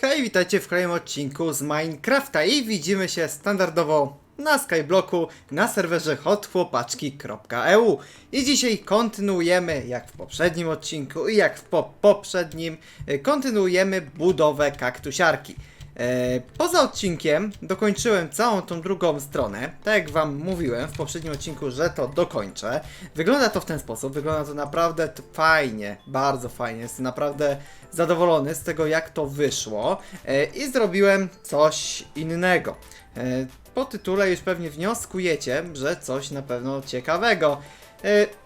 Hej, witajcie w kolejnym odcinku z Minecrafta i widzimy się standardowo na Skyblocku na serwerze hotchłopaczki.eu i dzisiaj kontynuujemy, jak w poprzednim odcinku i jak w po poprzednim, y, kontynuujemy budowę kaktusiarki. E, Poza odcinkiem dokończyłem całą tą drugą stronę. Tak jak Wam mówiłem w poprzednim odcinku, że to dokończę. Wygląda to w ten sposób, wygląda to naprawdę fajnie, bardzo fajnie. Jestem naprawdę zadowolony z tego, jak to wyszło. E, I zrobiłem coś innego. E, Po tytule już pewnie wnioskujecie, że coś na pewno ciekawego.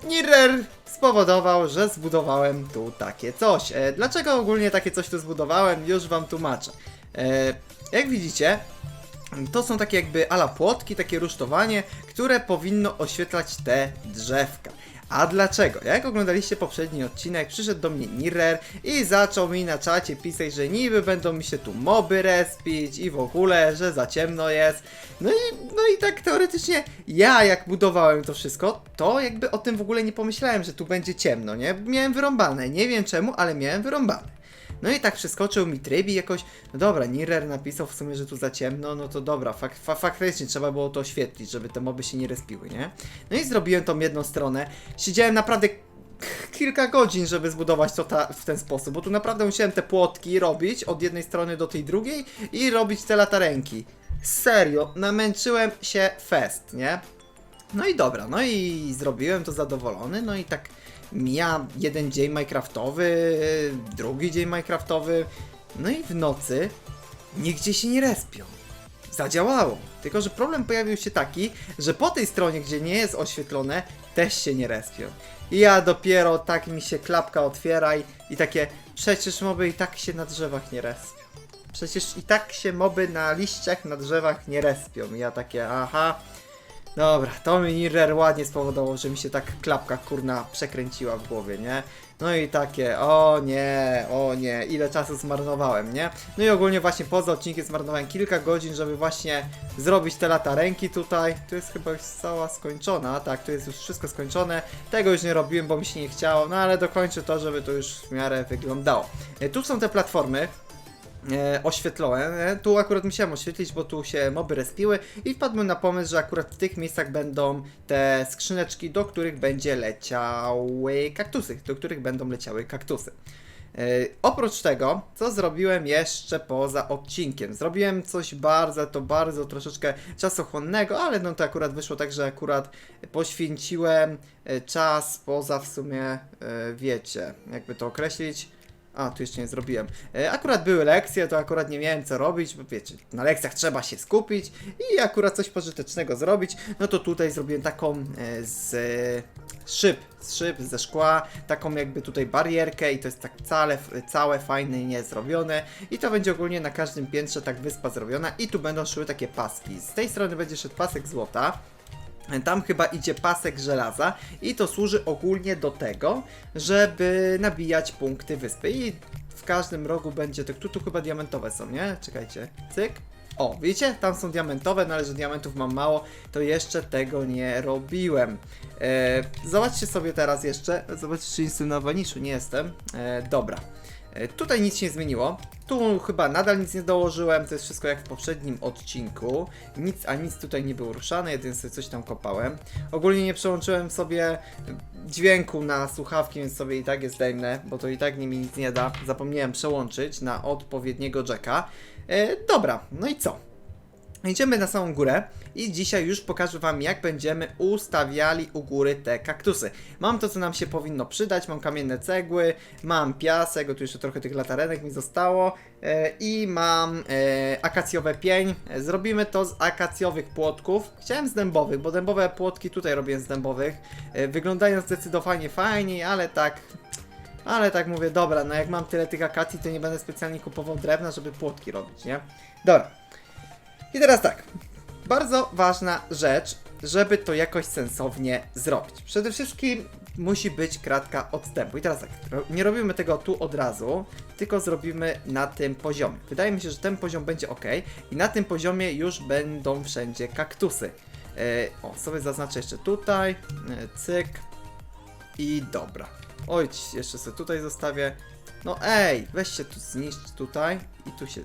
Nirer spowodował, że zbudowałem tu takie coś. Dlaczego ogólnie takie coś tu zbudowałem? Już Wam tłumaczę. E, Jak widzicie, to są takie jakby ala płotki, takie rusztowanie, które powinno oświetlać te drzewka. A dlaczego? Jak oglądaliście poprzedni odcinek, przyszedł do mnie Nirer i zaczął mi na czacie pisać, że niby będą mi się tu moby respić i w ogóle, że za ciemno jest. No i, no i tak teoretycznie ja jak budowałem to wszystko, to jakby o tym w ogóle nie pomyślałem, że tu będzie ciemno, nie? Miałem wyrąbane, nie wiem czemu, ale miałem wyrąbane. No i tak przeskoczył mi tryb i jakoś, no dobra, Nirer napisał w sumie, że tu za ciemno, no to dobra, fak, fa, faktycznie trzeba było to oświetlić, żeby te moby się nie respiły, nie? No i zrobiłem tą jedną stronę. Siedziałem naprawdę kilka godzin, żeby zbudować to ta, w ten sposób, bo tu naprawdę musiałem te płotki robić od jednej strony do tej drugiej i robić te latarenki. Serio, namęczyłem się fest, nie? No i dobra, no i zrobiłem to zadowolony, no i tak mija jeden dzień Minecraftowy, drugi dzień Minecraftowy, no i w nocy nigdzie się nie respią. Zadziałało. Tylko, że problem pojawił się taki, że po tej stronie, gdzie nie jest oświetlone, też się nie respią. I ja dopiero tak mi się klapka otwiera i, i takie, przecież moby i tak się na drzewach nie respią. Przecież i tak się moby na liściach, na drzewach nie respią. I ja takie, aha, Dobra, to mi Nirer ładnie spowodowało, że mi się tak klapka kurna przekręciła w głowie, nie? No i takie, o nie, o nie, ile czasu zmarnowałem, nie? No i ogólnie właśnie poza odcinkiem zmarnowałem kilka godzin, żeby właśnie zrobić te latarenki tutaj. Tu jest chyba już cała skończona, tak, tu jest już wszystko skończone. Tego już nie robiłem, bo mi się nie chciało, no ale dokończę to, żeby to już w miarę wyglądało. E, Tu są te platformy, e. E, Tu akurat musiałem oświetlić, bo tu się moby respiły i wpadłem na pomysł, że akurat w tych miejscach będą te skrzyneczki, do których będzie leciały kaktusy, do których będą leciały kaktusy. E, oprócz tego, co zrobiłem jeszcze poza odcinkiem? Zrobiłem coś bardzo, to bardzo troszeczkę czasochłonnego, ale no to akurat wyszło tak, że akurat poświęciłem e, czas poza w sumie, e, wiecie, jakby to określić, a, tu jeszcze nie zrobiłem. E, Akurat były lekcje, to akurat nie miałem co robić, bo wiecie, na lekcjach trzeba się skupić i akurat coś pożytecznego zrobić. No to tutaj zrobiłem taką e, z szyb, z szyb, ze szkła, taką jakby tutaj barierkę i to jest tak całe, całe fajne, nie zrobione. I to będzie ogólnie na każdym piętrze tak wyspa zrobiona i tu będą szły takie paski. Z tej strony będzie szedł pasek złota. Tam chyba idzie pasek żelaza i to służy ogólnie do tego, żeby nabijać punkty wyspy i w każdym rogu będzie to, tu, tu chyba diamentowe są, nie? Czekajcie, cyk. O, widzicie? Tam są diamentowe, no ale że diamentów mam mało, to jeszcze tego nie robiłem. E, zobaczcie sobie teraz jeszcze, zobaczcie czy jestem na waniszu, nie jestem. E, dobra. E, Tutaj nic się nie zmieniło. Tu chyba nadal nic nie dołożyłem, to jest wszystko jak w poprzednim odcinku. Nic, a nic tutaj nie było ruszane, jedynie sobie coś tam kopałem. Ogólnie nie przełączyłem sobie dźwięku na słuchawki, więc sobie i tak je zdejmę, bo to i tak nie mi nic nie da. Zapomniałem przełączyć na odpowiedniego jacka. E, dobra, no i co? Idziemy na samą górę i dzisiaj już pokażę Wam, jak będziemy ustawiali u góry te kaktusy. Mam to, co nam się powinno przydać, mam kamienne cegły, mam piasek, o tu jeszcze trochę tych latarenek mi zostało e, i mam e, akacjowe pień. Zrobimy to z akacjowych płotków. Chciałem z dębowych, bo dębowe płotki tutaj robię z dębowych. E, wyglądają zdecydowanie fajniej, ale tak ale tak mówię, dobra, no jak mam tyle tych akacji, to nie będę specjalnie kupował drewna, żeby płotki robić, nie? Dobra. I teraz tak. Bardzo ważna rzecz, żeby to jakoś sensownie zrobić. Przede wszystkim musi być kratka odstępu. I teraz tak, nie robimy tego tu od razu, tylko zrobimy na tym poziomie. Wydaje mi się, że ten poziom będzie ok i na tym poziomie już będą wszędzie kaktusy. E, o, sobie zaznaczę jeszcze tutaj, e, cyk i dobra. Oj, jeszcze sobie tutaj zostawię. No ej, weź się tu zniszcz tutaj i tu się...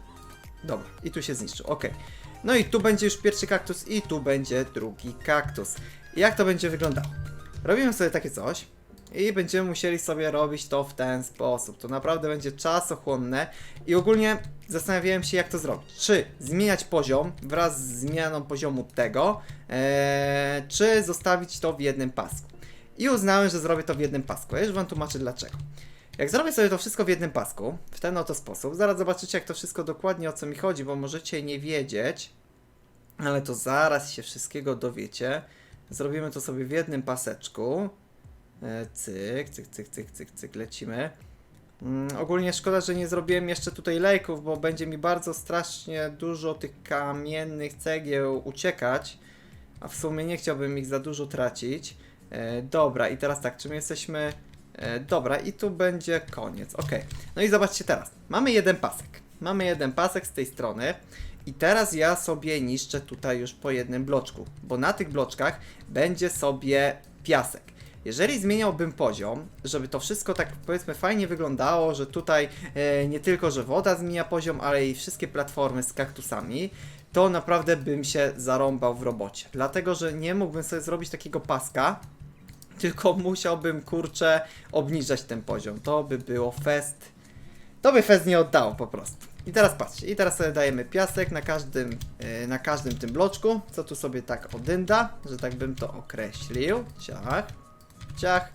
Dobra, i tu się zniszczył, okej. No i tu będzie już pierwszy kaktus i tu będzie drugi kaktus. Jak to będzie wyglądało? Robimy sobie takie coś i będziemy musieli sobie robić to w ten sposób. To naprawdę będzie czasochłonne i ogólnie zastanawiałem się jak to zrobić. Czy zmieniać poziom wraz z zmianą poziomu tego, eee, czy zostawić to w jednym pasku. I uznałem, że zrobię to w jednym pasku. Ja już wam tłumaczę dlaczego. Jak zrobię sobie to wszystko w jednym pasku, w ten oto sposób, zaraz zobaczycie jak to wszystko dokładnie o co mi chodzi, bo możecie nie wiedzieć, ale to zaraz się wszystkiego dowiecie. Zrobimy to sobie w jednym paseczku. E, Cyk, cyk, cyk, cyk, cyk, cyk, lecimy. Mm, ogólnie szkoda, że nie zrobiłem jeszcze tutaj lejków, bo będzie mi bardzo strasznie dużo tych kamiennych cegieł uciekać, a w sumie nie chciałbym ich za dużo tracić. E, dobra, i teraz tak, czy my jesteśmy... E, dobra, i tu będzie koniec, ok. No i zobaczcie teraz, mamy jeden pasek. Mamy jeden pasek z tej strony. I teraz ja sobie niszczę tutaj już po jednym bloczku, bo na tych bloczkach będzie sobie piasek. Jeżeli zmieniałbym poziom, żeby to wszystko tak powiedzmy fajnie wyglądało, że tutaj e, nie tylko, że woda zmienia poziom, ale i wszystkie platformy z kaktusami, to naprawdę bym się zarąbał w robocie. Dlatego, że nie mógłbym sobie zrobić takiego paska, tylko musiałbym kurczę obniżać ten poziom. To by było fest. To by fest nie oddało po prostu. I teraz patrzcie, i teraz sobie dajemy piasek na każdym, yy, na każdym tym bloczku, co tu sobie tak odynda, że tak bym to określił. Ciach, ciach.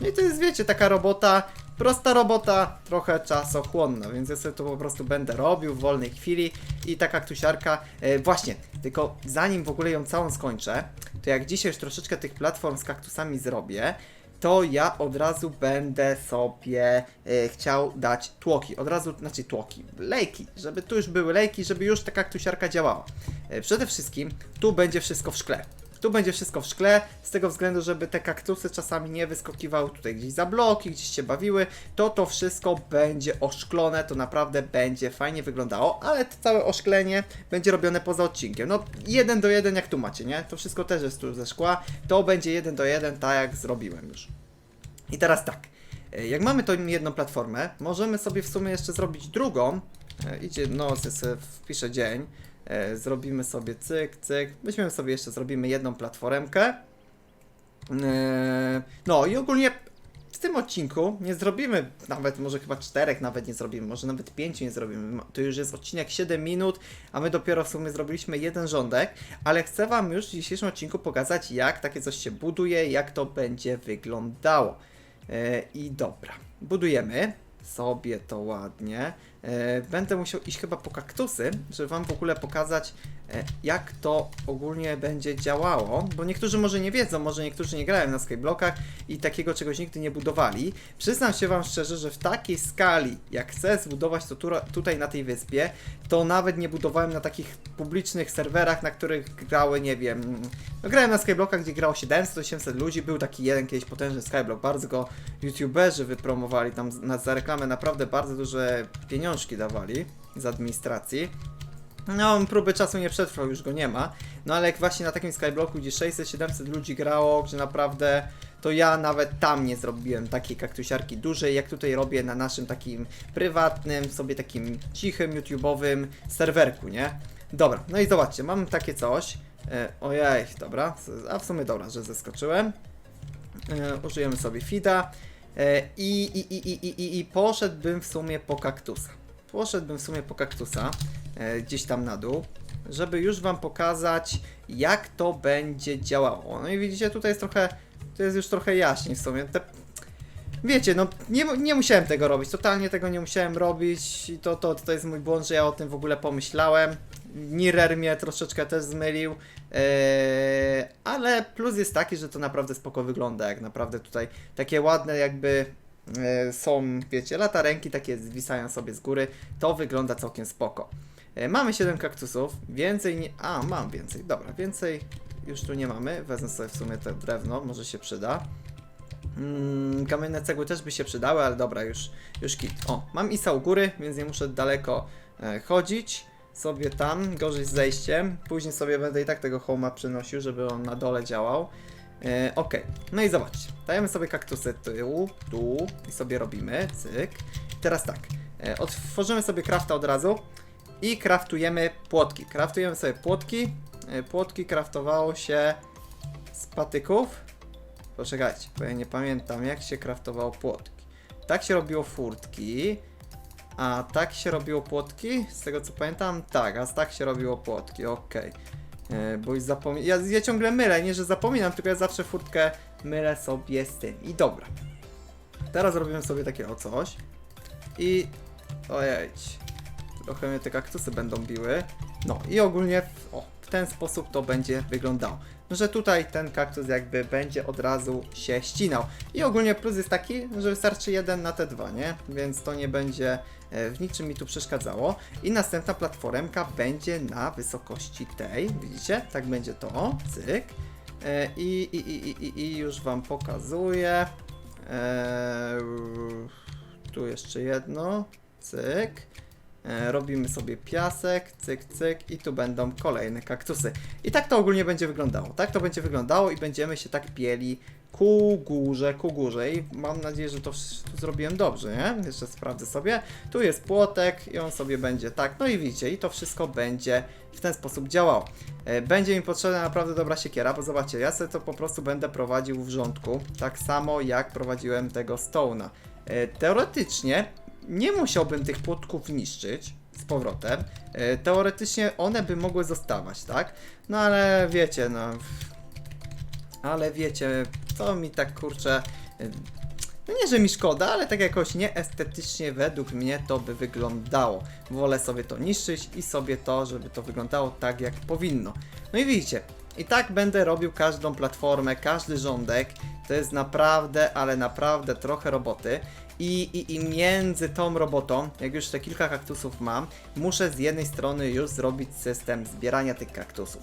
No i to jest, wiecie, taka robota, prosta robota, trochę czasochłonna, więc ja sobie to po prostu będę robił w wolnej chwili i taka ktusiarka, e, właśnie, tylko zanim w ogóle ją całą skończę, to jak dzisiaj już troszeczkę tych platform z kaktusami zrobię, to ja od razu będę sobie e, chciał dać tłoki, od razu, znaczy tłoki, lejki, żeby tu już były lejki, żeby już ta kaktusiarka działała. E, przede wszystkim tu będzie wszystko w szkle. Tu będzie wszystko w szkle, z tego względu, żeby te kaktusy czasami nie wyskakiwały tutaj gdzieś za bloki, gdzieś się bawiły, to to wszystko będzie oszklone, to naprawdę będzie fajnie wyglądało, ale to całe oszklenie będzie robione poza odcinkiem. No, jeden do jeden jak tu macie, nie? To wszystko też jest tu ze szkła, to będzie jeden do jeden, tak jak zrobiłem już. I teraz tak, e, jak mamy tą jedną platformę, możemy sobie w sumie jeszcze zrobić drugą. E, Idzie sobie wpiszę dzień. E, Zrobimy sobie cyk, cyk. Weźmiemy sobie jeszcze, zrobimy jedną platformkę. E, No i ogólnie w tym odcinku nie zrobimy nawet, może chyba czterech nawet nie zrobimy, może nawet pięciu nie zrobimy. To już jest odcinek 7 minut, a my dopiero w sumie zrobiliśmy jeden rządek, ale chcę Wam już w dzisiejszym odcinku pokazać, jak takie coś się buduje, jak to będzie wyglądało. E, I dobra, budujemy sobie to ładnie. E, Będę musiał iść chyba po kaktusy, żeby Wam w ogóle pokazać, e, jak to ogólnie będzie działało, bo niektórzy może nie wiedzą, może niektórzy nie grają na skyblockach i takiego czegoś nigdy nie budowali. Przyznam się Wam szczerze, że w takiej skali, jak chcę zbudować to tutaj na tej wyspie, to nawet nie budowałem na takich publicznych serwerach, na których grały, nie wiem, no grałem na skyblockach, gdzie grało 700-800 ludzi, był taki jeden kiedyś potężny skyblock, bardzo go youtuberzy wypromowali, tam za reklamę naprawdę bardzo duże pieniążki dawali z administracji. No, on próby czasu nie przetrwał, już go nie ma. No ale jak właśnie na takim skyblocku, gdzie 600-700 ludzi grało, gdzie naprawdę to ja nawet tam nie zrobiłem takiej kaktusiarki dużej, jak tutaj robię na naszym takim prywatnym, sobie takim cichym, YouTube'owym serwerku, nie? Dobra, no i zobaczcie, mam takie coś. E, ojej, dobra, a w sumie dobra, że zeskoczyłem. E, użyjemy sobie feeda. E, i, i, i, i, i, I poszedłbym w sumie po kaktusa. Poszedłbym w sumie po kaktusa, e, gdzieś tam na dół, żeby już Wam pokazać, jak to będzie działało. No i widzicie, tutaj jest trochę, to jest już trochę jaśniej w sumie. Te, wiecie, no nie, nie musiałem tego robić, totalnie tego nie musiałem robić i to, to, to jest mój błąd, że ja o tym w ogóle pomyślałem. Nirer mnie troszeczkę też zmylił, Eee, ale plus jest taki, że to naprawdę spoko wygląda, jak naprawdę tutaj takie ładne jakby są, wiecie, latarenki takie zwisają sobie z góry, to wygląda całkiem spoko. E, mamy 7 kaktusów, więcej nie... A, mam więcej, dobra, więcej już tu nie mamy, wezmę sobie w sumie te drewno, może się przyda. Mm, kamienne cegły też by się przydały, ale dobra, już, już kit. O, mam Isa u góry, więc nie muszę daleko e, chodzić. Sobie tam, gorzej z zejściem. Później sobie będę i tak tego homa przynosił, żeby on na dole działał. E, ok, no i zobaczcie. Dajemy sobie kaktusy tyłu, tu i sobie robimy, cyk. teraz tak, e, otworzymy sobie crafta od razu i kraftujemy płotki. Kraftujemy sobie płotki. E, Płotki kraftowało się z patyków. Poczekajcie, bo ja nie pamiętam jak się kraftowało płotki. Tak się robiło furtki. A tak się robiło płotki? Z tego co pamiętam? Tak, a tak się robiło płotki, okej. E, Bo już zapominam. Ja, ja ciągle mylę, nie że zapominam, tylko ja zawsze furtkę mylę sobie z tym. I dobra. Teraz robimy sobie takie o coś. I. Ojejdź. Trochę mnie te kaktusy będą biły. No i ogólnie o, ten sposób to będzie wyglądało. Że tutaj ten kaktus jakby będzie od razu się ścinał. I ogólnie plus jest taki, że wystarczy jeden na te dwa, nie? Więc to nie będzie e, w niczym mi tu przeszkadzało. I następna platformka będzie na wysokości tej. Widzicie? Tak będzie to. Cyk. E, I, i, i, i, i, i już wam pokazuję. Eee, tu jeszcze jedno. Cyk. E, robimy sobie piasek, cyk, cyk i tu będą kolejne kaktusy. I tak to ogólnie będzie wyglądało. Tak to będzie wyglądało i będziemy się tak pieli ku górze, ku górze. I mam nadzieję, że to zrobiłem dobrze, nie? Jeszcze sprawdzę sobie. Tu jest płotek i on sobie będzie tak. No i widzicie, i to wszystko będzie w ten sposób działało. E, Będzie mi potrzebna naprawdę dobra siekiera, bo zobaczcie, ja sobie to po prostu będę prowadził w rządku, tak samo jak prowadziłem tego Stone'a. E, Teoretycznie nie musiałbym tych płotków niszczyć z powrotem. E, Teoretycznie one by mogły zostawać, tak? No ale wiecie, no. Ale wiecie, to mi tak kurczę. e, No nie, że mi szkoda, ale tak jakoś nieestetycznie według mnie to by wyglądało. Wolę sobie to niszczyć i sobie to, żeby to wyglądało tak jak powinno. No i widzicie, i tak będę robił każdą platformę, każdy rządek. To jest naprawdę, ale naprawdę trochę roboty. I, i, I między tą robotą, jak już te kilka kaktusów mam, muszę z jednej strony już zrobić system zbierania tych kaktusów.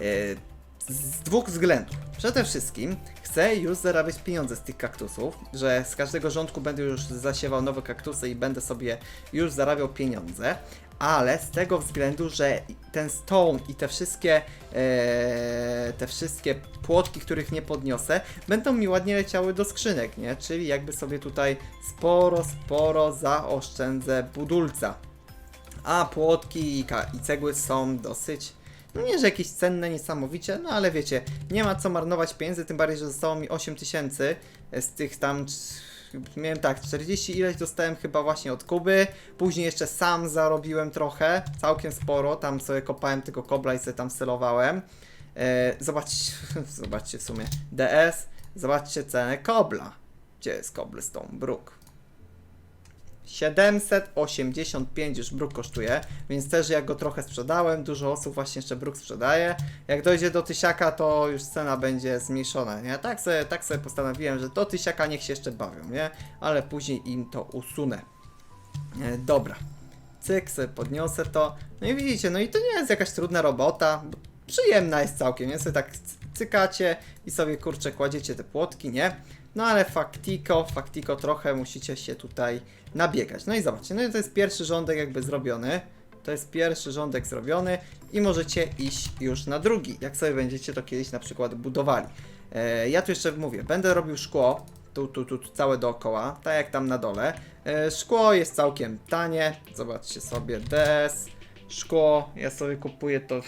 Yy, z dwóch względów. Przede wszystkim chcę już zarabiać pieniądze z tych kaktusów, że z każdego rządku będę już zasiewał nowe kaktusy i będę sobie już zarabiał pieniądze, ale z tego względu, że ten stone i te wszystkie e, te wszystkie płotki, których nie podniosę, będą mi ładnie leciały do skrzynek, nie? Czyli jakby sobie tutaj sporo, sporo zaoszczędzę budulca. A płotki i, i cegły są dosyć no nie, że jakieś cenne niesamowicie, no ale wiecie, nie ma co marnować pieniędzy, tym bardziej, że zostało mi 8000 z tych tam, miałem tak, 40 ileś dostałem chyba właśnie od Kuby, później jeszcze sam zarobiłem trochę, całkiem sporo, tam sobie kopałem tego kobla i sobie tam celowałem. E, zobaczcie, zobaczcie w sumie, DS, zobaczcie cenę kobla. Gdzie jest Cobblestone Brook? 785 już bruk kosztuje, więc też jak go trochę sprzedałem, dużo osób właśnie jeszcze bruk sprzedaje. Jak dojdzie do tysiaka, to już cena będzie zmniejszona, nie? Tak sobie, tak sobie postanowiłem, że do tysiaka niech się jeszcze bawią, nie? Ale później im to usunę. E, dobra. Cyk, sobie podniosę to. No i widzicie, no i to nie jest jakaś trudna robota. bo Przyjemna jest całkiem, nie? Sobie tak cykacie i sobie kurczę kładziecie te płotki, nie? No ale faktiko, faktiko trochę musicie się tutaj nabiegać. No i zobaczcie, no i to jest pierwszy rządek jakby zrobiony. To jest pierwszy rządek zrobiony i możecie iść już na drugi, jak sobie będziecie to kiedyś na przykład budowali. E, ja tu jeszcze mówię, będę robił szkło, tu, tu, tu, tu całe dookoła, tak jak tam na dole. E, szkło jest całkiem tanie, zobaczcie sobie, DS, szkło, ja sobie kupuję to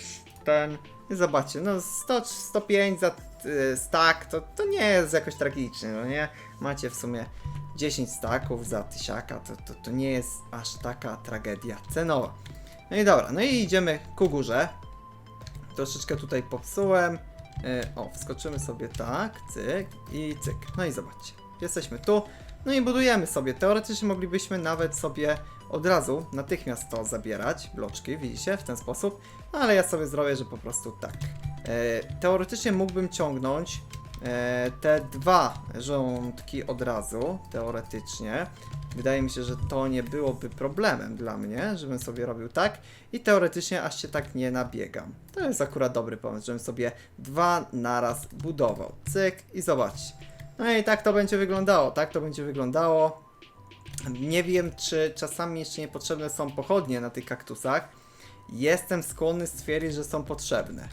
ten zobaczcie, no 100, 105 za y, stack, to, to nie jest jakoś tragicznie, no nie? Macie w sumie 10 staków za tysiaka, to, to, to nie jest aż taka tragedia cenowa. No i dobra, no i idziemy ku górze. Troszeczkę tutaj popsułem. E, o, wskoczymy sobie tak, cyk i cyk. No i zobaczcie, jesteśmy tu. No i budujemy sobie. Teoretycznie moglibyśmy nawet sobie od razu, natychmiast to zabierać, bloczki, widzicie, w ten sposób. No ale ja sobie zrobię, że po prostu tak. E, teoretycznie mógłbym ciągnąć e, te dwa rządki od razu, teoretycznie. Wydaje mi się, że to nie byłoby problemem dla mnie, żebym sobie robił tak i teoretycznie aż się tak nie nabiegam. To jest akurat dobry pomysł, żebym sobie dwa naraz budował. Cyk i zobaczcie. No i tak to będzie wyglądało, tak to będzie wyglądało. Nie wiem, czy czasami jeszcze niepotrzebne są pochodnie na tych kaktusach. Jestem skłonny stwierdzić, że są potrzebne.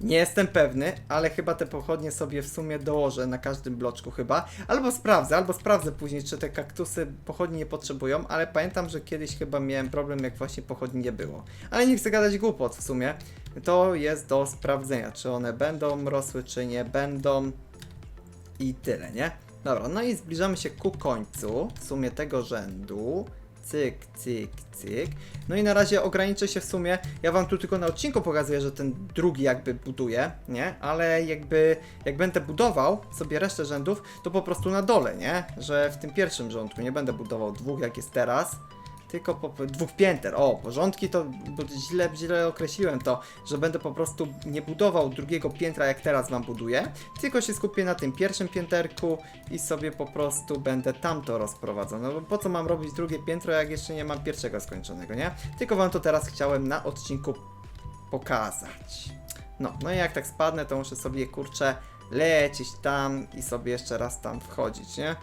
Nie jestem pewny, ale chyba te pochodnie sobie w sumie dołożę na każdym bloczku chyba. Albo sprawdzę, albo sprawdzę później, czy te kaktusy pochodni nie potrzebują, ale pamiętam, że kiedyś chyba miałem problem, jak właśnie pochodni nie było. Ale nie chcę gadać głupot w sumie. To jest do sprawdzenia, czy one będą rosły, czy nie będą. I tyle, nie? Dobra, no i zbliżamy się ku końcu w sumie tego rzędu. Cyk, cyk, cyk. No i na razie ograniczę się w sumie. Ja wam tu tylko na odcinku pokazuję, że ten drugi jakby buduje, nie? Ale jakby jak będę budował sobie resztę rzędów, to po prostu na dole, nie? Że w tym pierwszym rządku nie będę budował dwóch jak jest teraz. Tylko po, dwóch pięter. O, porządki to źle, źle określiłem to, że będę po prostu nie budował drugiego piętra jak teraz wam buduję, tylko się skupię na tym pierwszym pięterku i sobie po prostu będę tamto rozprowadzał. No bo po co mam robić drugie piętro, jak jeszcze nie mam pierwszego skończonego, nie? Tylko wam to teraz chciałem na odcinku pokazać. No, no i jak tak spadnę, to muszę sobie kurczę lecieć tam i sobie jeszcze raz tam wchodzić, nie?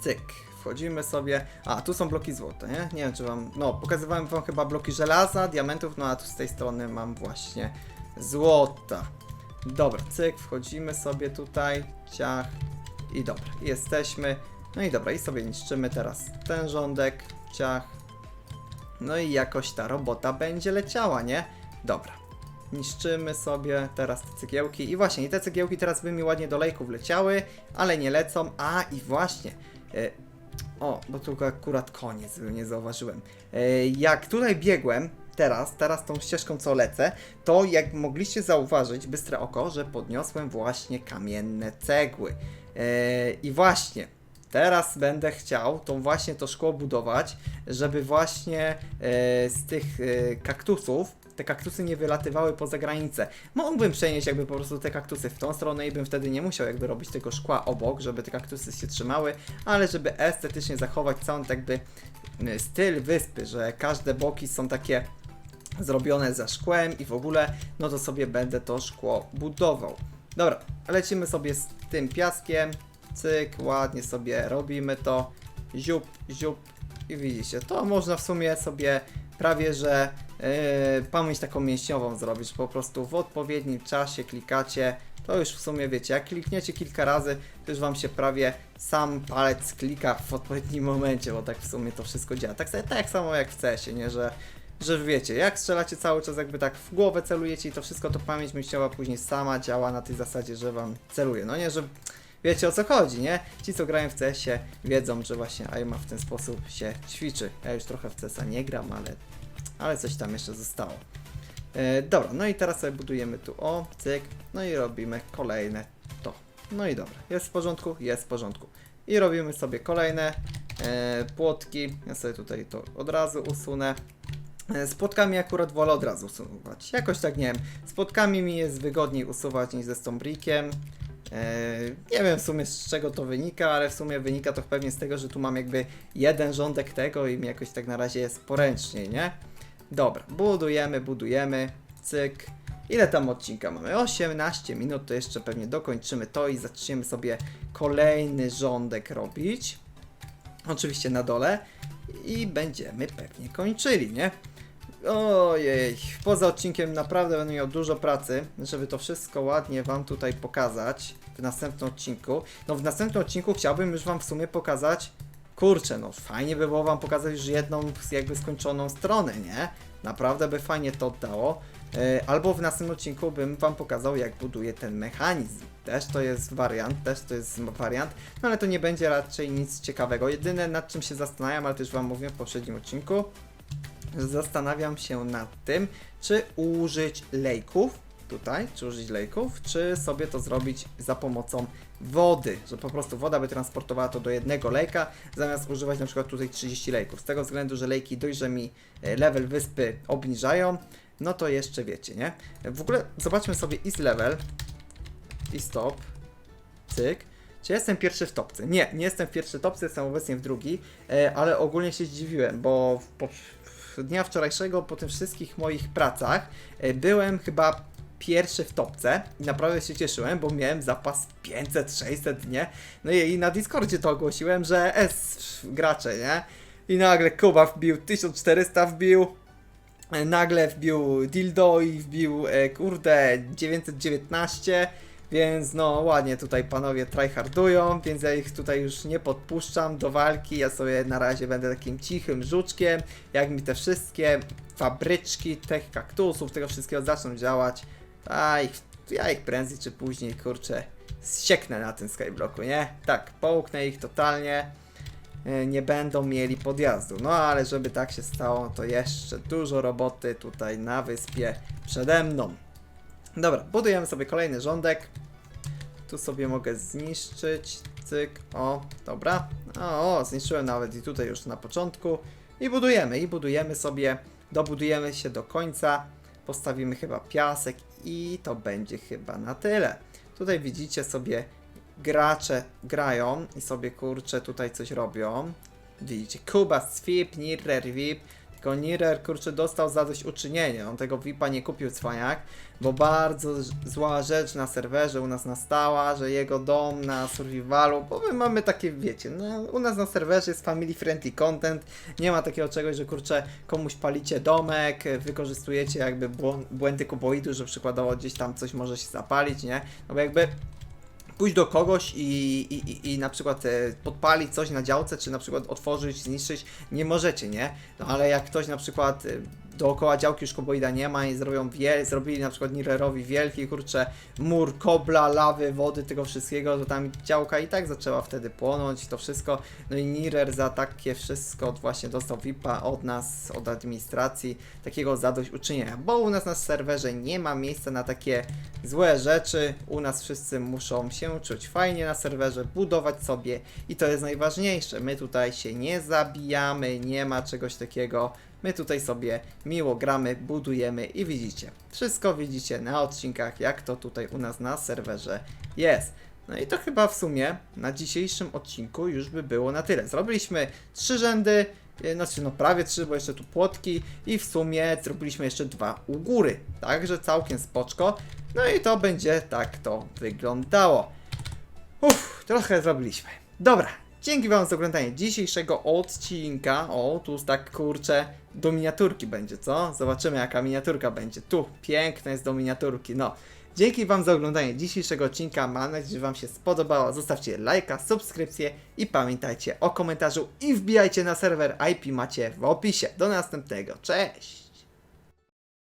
Cyk, wchodzimy sobie. A, tu są bloki złota, nie? Nie wiem, czy wam. No, pokazywałem wam chyba bloki żelaza, diamentów, no a tu z tej strony mam właśnie złota. Dobra, cyk, wchodzimy sobie tutaj, ciach i dobra, jesteśmy. No i dobra, i sobie niszczymy teraz ten rządek, ciach. No i jakoś ta robota będzie leciała, nie? Dobra. Niszczymy sobie teraz te cegiełki. I właśnie, i te cegiełki teraz by mi ładnie do lejków leciały, ale nie lecą. A, i właśnie. O, bo tu akurat koniec, nie zauważyłem. E, jak tutaj biegłem, teraz, teraz tą ścieżką co lecę, to jak mogliście zauważyć, bystre oko, że podniosłem właśnie kamienne cegły. E, I właśnie, teraz będę chciał tą właśnie to szkło budować, żeby właśnie e, z tych kaktusów te kaktusy nie wylatywały poza granicę. Mógłbym przenieść jakby po prostu te kaktusy w tą stronę i bym wtedy nie musiał jakby robić tego szkła obok, żeby te kaktusy się trzymały, ale żeby estetycznie zachować cały jakby y, styl wyspy, że każde boki są takie zrobione ze szkłem i w ogóle, no to sobie będę to szkło budował. Dobra, lecimy sobie z tym piaskiem, cyk, ładnie sobie robimy to, ziup, ziup i widzicie, to można w sumie sobie prawie, że pamięć taką mięśniową zrobić, po prostu w odpowiednim czasie klikacie, to już w sumie wiecie, jak klikniecie kilka razy, to już wam się prawie sam palec klika w odpowiednim momencie, bo tak w sumie to wszystko działa. Tak, tak samo jak w CS-ie, nie, że że wiecie, jak strzelacie cały czas jakby tak w głowę celujecie i to wszystko, to pamięć myślowa później sama działa na tej zasadzie, że wam celuje. No nie, że wiecie o co chodzi, nie? Ci co grają w CS-ie wiedzą, że właśnie AIMA w ten sposób się ćwiczy. Ja już trochę w CS-a nie gram, ale, ale coś tam jeszcze zostało. E, dobra, no i teraz sobie budujemy tu o, cyk, no i robimy kolejne to. No i dobra, jest w porządku? Jest w porządku. I robimy sobie kolejne e, płotki. Ja sobie tutaj to od razu usunę. E, Z płotkami akurat wolę od razu usuwać. Jakoś tak nie wiem. Z płotkami mi jest wygodniej usuwać niż ze stombrikiem. Eee, nie wiem w sumie z czego to wynika, ale w sumie wynika to pewnie z tego, że tu mam jakby jeden rządek tego i mi jakoś tak na razie jest poręczniej, nie? Dobra, budujemy, budujemy, cyk. Ile tam odcinka mamy? 18 minut, to jeszcze pewnie dokończymy to i zaczniemy sobie kolejny rządek robić. Oczywiście na dole. I będziemy pewnie kończyli, nie? Ojej, poza odcinkiem naprawdę będę miał dużo pracy, żeby to wszystko ładnie Wam tutaj pokazać w następnym odcinku. No w następnym odcinku chciałbym już Wam w sumie pokazać, kurczę, no fajnie by było Wam pokazać już jedną jakby skończoną stronę, nie? Naprawdę by fajnie to dało. E, Albo w następnym odcinku bym Wam pokazał, jak buduję ten mechanizm. Też to jest wariant, też to jest wariant, no ale to nie będzie raczej nic ciekawego. Jedyne nad czym się zastanawiam, ale też Wam mówiłem w poprzednim odcinku, zastanawiam się nad tym, czy użyć lejków tutaj, czy użyć lejków, czy sobie to zrobić za pomocą wody, że po prostu woda by transportowała to do jednego lejka, zamiast używać na przykład tutaj 30 lejków. Z tego względu, że lejki dość, że mi e, level wyspy obniżają, no to jeszcze wiecie, nie? W ogóle zobaczmy sobie is level i stop, cyk. Czy jestem pierwszy w topce? Nie, nie jestem w pierwszy topce, jestem obecnie w drugi, e, ale ogólnie się zdziwiłem, bo po, dnia wczorajszego po tych wszystkich moich pracach e, byłem chyba pierwszy w topce i naprawdę się cieszyłem, bo miałem zapas 500-600, nie? No i, i na Discordzie to ogłosiłem, że S gracze, nie? I nagle Kuba wbił 1400 wbił, e, nagle wbił dildo i wbił, e, kurde, 919, więc no ładnie tutaj panowie tryhardują, więc ja ich tutaj już nie podpuszczam do walki, ja sobie na razie będę takim cichym żuczkiem, jak mi te wszystkie fabryczki tych kaktusów, tego wszystkiego zaczną działać, a ich, ja ich prędzej czy później, kurczę, zsieknę na tym skyblocku, nie? Tak, połknę ich totalnie, e, nie będą mieli podjazdu. No ale żeby tak się stało, to jeszcze dużo roboty tutaj na wyspie przede mną. Dobra, budujemy sobie kolejny rządek. Tu sobie mogę zniszczyć. Cyk, o, dobra. O, o, zniszczyłem nawet i tutaj już na początku. I budujemy, i budujemy sobie. Dobudujemy się do końca. Postawimy chyba piasek i to będzie chyba na tyle. Tutaj widzicie sobie gracze grają i sobie kurczę tutaj coś robią. Widzicie, Kuba, Swip, Nirer, VIP. Tylko Nirer kurczę dostał zadośćuczynienie. On tego VIPa nie kupił cwaniak, bo bardzo zła rzecz na serwerze u nas nastała, że jego dom na survivalu, bo my mamy takie, wiecie, no, u nas na serwerze jest family friendly content, nie ma takiego czegoś, że kurczę komuś palicie domek, wykorzystujecie jakby błą- błędy kuboidu, że przykładowo gdzieś tam coś może się zapalić, nie? No bo jakby pójść do kogoś i, i, i, na przykład e, podpalić coś na działce, czy na przykład otworzyć, zniszczyć, nie możecie, nie? No ale jak ktoś na przykład e, dookoła działki już koboida nie ma i zrobią wiel, zrobili na przykład Nirerowi wielki, kurczę, mur, kobla, lawy, wody, tego wszystkiego, to tam działka i tak zaczęła wtedy płonąć, to wszystko, no i Nirer za takie wszystko właśnie dostał VIPa od nas, od administracji, takiego zadośćuczynienia, bo u nas na serwerze nie ma miejsca na takie złe rzeczy, u nas wszyscy muszą się czuć fajnie na serwerze, budować sobie. I to jest najważniejsze, my tutaj się nie zabijamy, nie ma czegoś takiego, my tutaj sobie miło gramy, budujemy i widzicie, wszystko widzicie na odcinkach, jak to tutaj u nas na serwerze jest. No i to chyba w sumie na dzisiejszym odcinku już by było na tyle. Zrobiliśmy trzy rzędy, e, znaczy no prawie trzy, bo jeszcze tu płotki i w sumie zrobiliśmy jeszcze dwa u góry. Także całkiem spoczko. No i to będzie tak to wyglądało. Uff, trochę zrobiliśmy. Dobra, dzięki wam za oglądanie dzisiejszego odcinka. O, tu tak kurczę, do miniaturki będzie, co? Zobaczymy jaka miniaturka będzie. Tu, piękne jest do miniaturki, no. Dzięki wam za oglądanie dzisiejszego odcinka. Mam nadzieję, że wam się spodobało. Zostawcie lajka, subskrypcję i pamiętajcie o komentarzu i wbijajcie na serwer IP macie w opisie. Do następnego, cześć!